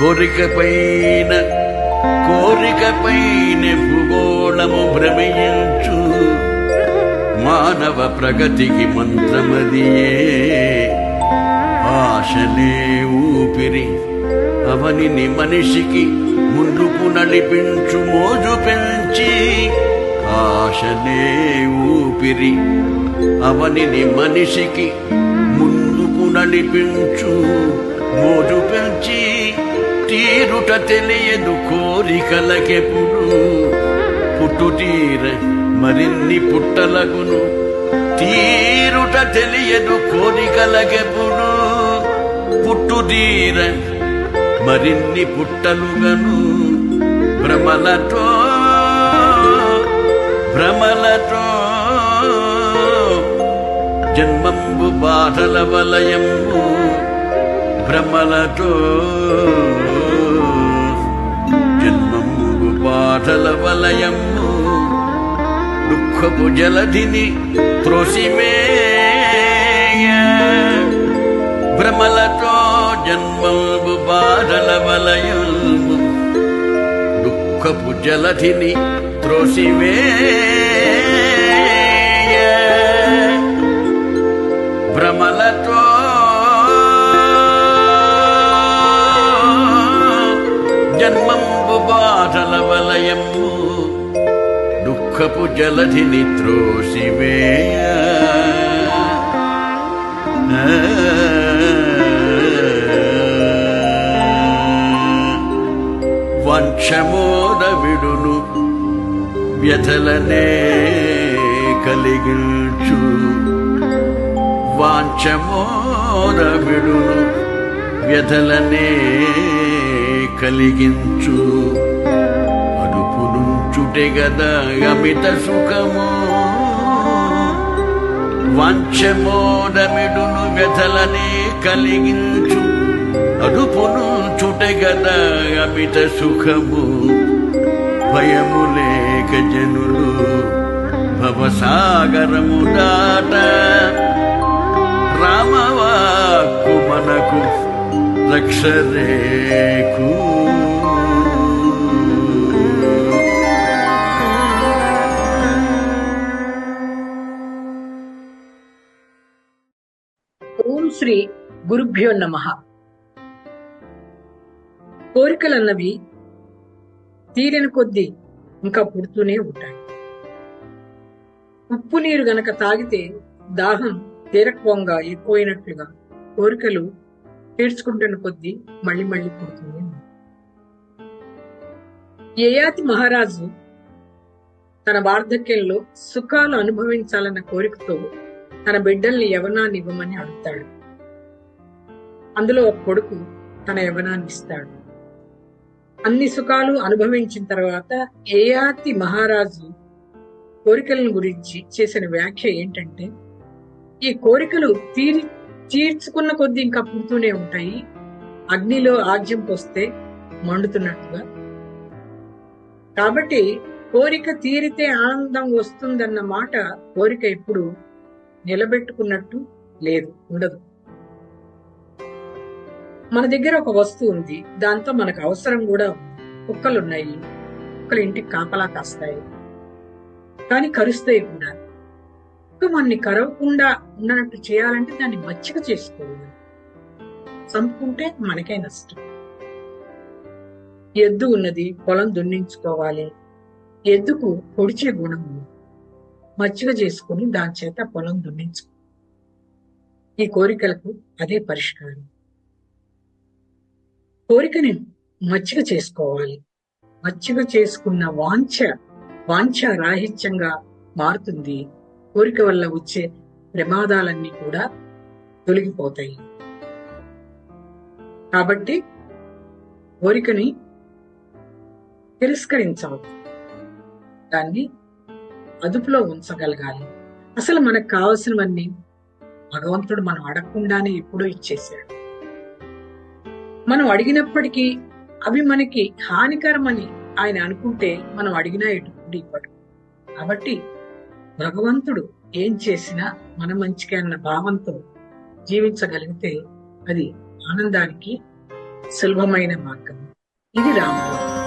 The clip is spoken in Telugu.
కోరికపైన కోరికపైన భూగోళము భ్రమయించు మానవ ప్రగతికి మంత్రమదియే. ఆశలే ఊపిరి అవనిని మనిషికి ముందుకు నడిపించు మోజు పెంచి. ఆశలే ఊపిరి అవనిని మనిషికి ముందుకు నడిపించు మోజు పెంచి. తీరుట తెలియదు కోరికలకెప్పుడు. పుట్టుతీర మరిన్ని పుట్టలగును. తీరుట తెలియదు కోరికలకెప్పుడు. పుట్టుతీర మరిన్ని పుట్టలుగను. భ్రమలతో భ్రమలతో జన్మంబు బాధల వలయము భ్రమలతో బాధల వలయము దుఃఖపు జలధిని త్రోసిమేయ భ్రమలతో జన్మంబు బాధల వలయము దుఃఖపు జలధిని త్రోసివేయ. ముఖపు జలధిని త్రోసివేయ వంశమోద విడును వ్యథలనే కలిగించు. వాంఛమోద విడును వ్యథలనే కలిగించు. చుట్టే గదా అమిత సుఖము. వాంఛమోదమిడును వ్యధలనే కలిగించు. అదుపును నుంచుటే గదా అమిత సుఖము. భయము లేక జనులు భవసాగరము దాట. రామవాక్కు మనకు రక్షరేకు. శ్రీ గురుభ్యో నమ. కోరికలన్నవి తీరిన కొద్దీ ఇంకా పుడుతూనే ఉంటాయి. ఉప్పు నీరు గనక తాగితే దాహం తీరక్వంగా ఎక్కువైనట్లుగా కోరికలు తీర్చుకుంటున్న కొద్దీ మళ్ళీ మళ్ళీ పుడుతూనే యయాతి మహారాజు తన వార్ధక్యంలో సుఖాలు అనుభవించాలన్న కోరికతో తన బిడ్డల్ని యవనాన్ని ఇవ్వమని అడుగుతాడు. అందులో ఒక కొడుకు తన యవనాన్ని ఇస్తాడు అన్ని సుఖాలు అనుభవించిన తర్వాత ఏయాతి మహారాజు కోరికలను గురించి చేసిన వ్యాఖ్య ఏంటంటే ఈ కోరికలు తీరి తీర్చుకున్న కొద్ది ఇంకా పుడుతూనే ఉంటాయి. అగ్నిలో ఆజ్యం పోస్తే మండుతున్నట్టుగా. కాబట్టి కోరిక తీరితే ఆనందం వస్తుందన్న మాట కోరిక ఎప్పుడు నిలబెట్టుకున్నట్టు లేదు ఉండదు. మన దగ్గర ఒక వస్తువు ఉంది. దాంతో మనకు అవసరం కూడా కుక్కలున్నాయి. కుక్కలు ఇంటికి కాపలా కాస్తాయి. కానీ కరుస్తాయి కూడా. కుక్క మనని కరవకుండా ఉన్నట్టు చేయాలంటే దాన్ని మచ్చిక చేసుకోవాలి. చంపుకుంటే మనకే నష్టం. ఎద్దు ఉన్నది పొలం దున్నించుకోవాలి. ఎద్దుకు పొడిచే గుణం ఉంది. మచ్చిక చేసుకుని దాని చేత పొలం దున్నించుకో ఈ కోరికలకు అదే పరిష్కారం. కోరికని మచ్చిక చేసుకోవాలి. మచ్చిక చేసుకున్న వాంఛ వాంఛ రాహిత్యంగా మారుతుంది. కోరిక వల్ల వచ్చే ప్రమాదాలన్నీ కూడా తొలగిపోతాయి. కాబట్టి కోరికని తిరస్కరించవద్దు. దాన్ని అదుపులో ఉంచగలగాలి. అసలు మనకు కావలసినవన్నీ భగవంతుడు మనం అడగకుండానే ఎప్పుడూ ఇచ్చేశాడు. మనం అడిగినప్పటికీ అవి మనకి హానికరమని ఆయన అనుకుంటే మనం అడిగినా ఎటువంటి ఇవ్వడు. కాబట్టి భగవంతుడు ఏం చేసినా మన మంచికే అన్న భావంతో జీవించగలిగితే అది ఆనందానికి సులభమైన మార్గం. ఇది రామబాణం